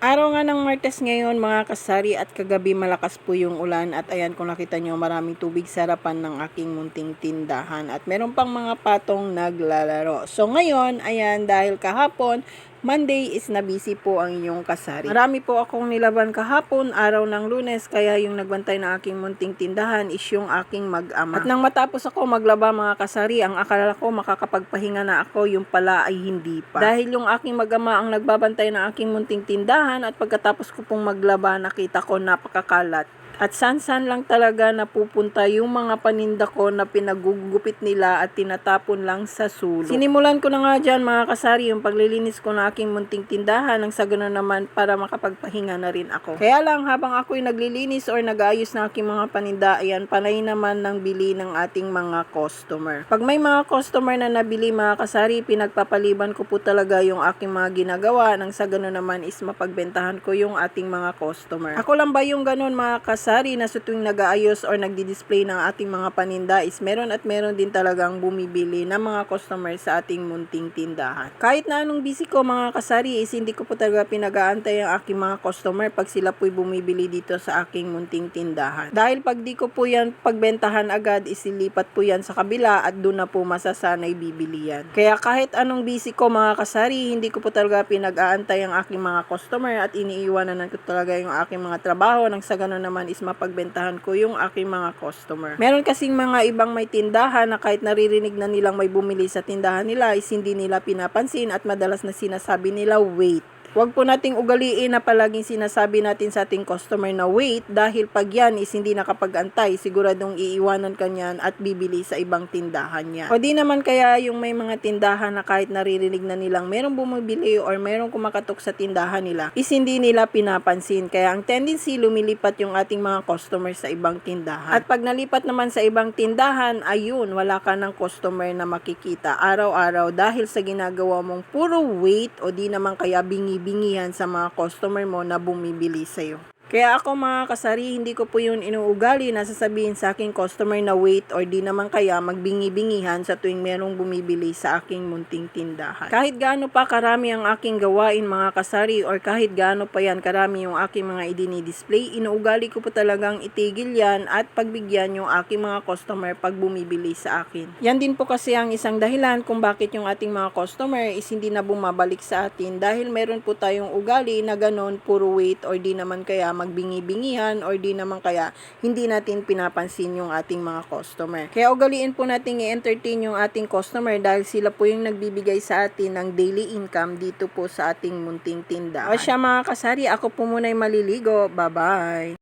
Araw nga ng Martes ngayon mga kasari at kagabi malakas po yung ulan at ayan kung nakita nyo maraming tubig sa harapan ng aking munting tindahan at meron pang mga patong naglalaro. So ngayon, ayan dahil kahapon, Monday is na busy po ang inyong kasari. Marami po akong nilaban kahapon, araw ng lunes, kaya yung nagbantay ng aking munting tindahan is yung aking mag-ama. At nang matapos ako maglaba mga kasari, ang akala ko makakapagpahinga na ako, yung pala ay hindi pa. Dahil yung aking mag-ama ang nagbabantay ng aking munting tindahan at pagkatapos ko pong maglaba, nakita ko napakakalat. At san-san lang talaga napupunta yung mga paninda ko na pinagugupit nila at tinatapon lang sa sulok. Sinimulan ko na nga dyan mga kasari yung paglilinis ko ng aking munting tindahan nang sa ganun naman para makapagpahinga na rin ako. Kaya lang habang ako'y naglilinis or nag-ayos ng aking mga paninda, ayan, panay naman ng bili ng ating mga customer. Pag may mga customer na nabili mga kasari, pinagpapaliban ko po talaga yung aking mga ginagawa nang sa ganun naman is mapagbentahan ko yung ating mga customer. Ako lang ba yung ganun mga kasari na sa tuwing nag-aayos or nagdi-display ng ating mga paninda is meron at meron din talagang bumibili ng mga customer sa ating munting tindahan. Kahit na anong busy ko mga kasari is hindi ko po talaga pinag-aantay ang aking mga customer pag sila po'y bumibili dito sa aking munting tindahan. Dahil pag di ko po yan pagbentahan agad isilipat po yan sa kabila at doon na po masasanay bibili yan. Kaya kahit anong busy ko mga kasari, hindi ko po talaga pinag-aantay ang aking mga customer at iniiwanan ko talaga yung aking mga trabaho nang sa ganun naman is mapagbentahan ko yung aking mga customer. Meron kasing mga ibang may tindahan na kahit naririnig na nilang may bumili sa tindahan nila is hindi nila pinapansin at madalas na sinasabi nila wait. Huwag po nating ugaliin na palaging sinasabi natin sa ating customer na wait dahil pag yan is hindi nakapag-antay, siguradong iiwanan ka niyan at bibili sa ibang tindahan niya. O di naman kaya yung may mga tindahan na kahit naririnig na nilang merong bumibili or merong kumakatok sa tindahan nila is hindi nila pinapansin. Kaya ang tendency lumilipat yung ating mga customer sa ibang tindahan. At pag nalipat naman sa ibang tindahan, ayun, wala ka ng customer na makikita araw-araw dahil sa ginagawa mong puro wait o di naman kaya bingi bingihan sa mga customer mo na bumibili sa'yo. Kaya ako mga kasari, hindi ko po yun inuugali na sasabihin sa aking customer na wait or di naman kaya magbingi-bingihan sa tuwing merong bumibili sa aking munting tindahan. Kahit gaano pa karami ang aking gawain mga kasari or kahit gaano pa yan karami yung aking mga idini-display, inuugali ko po talagang itigil yan at pagbigyan yung aking mga customer pag bumibili sa akin. Yan din po kasi ang isang dahilan kung bakit yung ating mga customer is hindi na bumabalik sa atin dahil meron po tayong ugali na ganon puro wait or di naman kaya magbingi-bingihan or di naman kaya hindi natin pinapansin yung ating mga customer. Kaya ugaliin po natin i-entertain yung ating customer dahil sila po yung nagbibigay sa atin ng daily income dito po sa ating munting tindahan. O siya mga kasari, ako po muna ay maliligo. Bye-bye!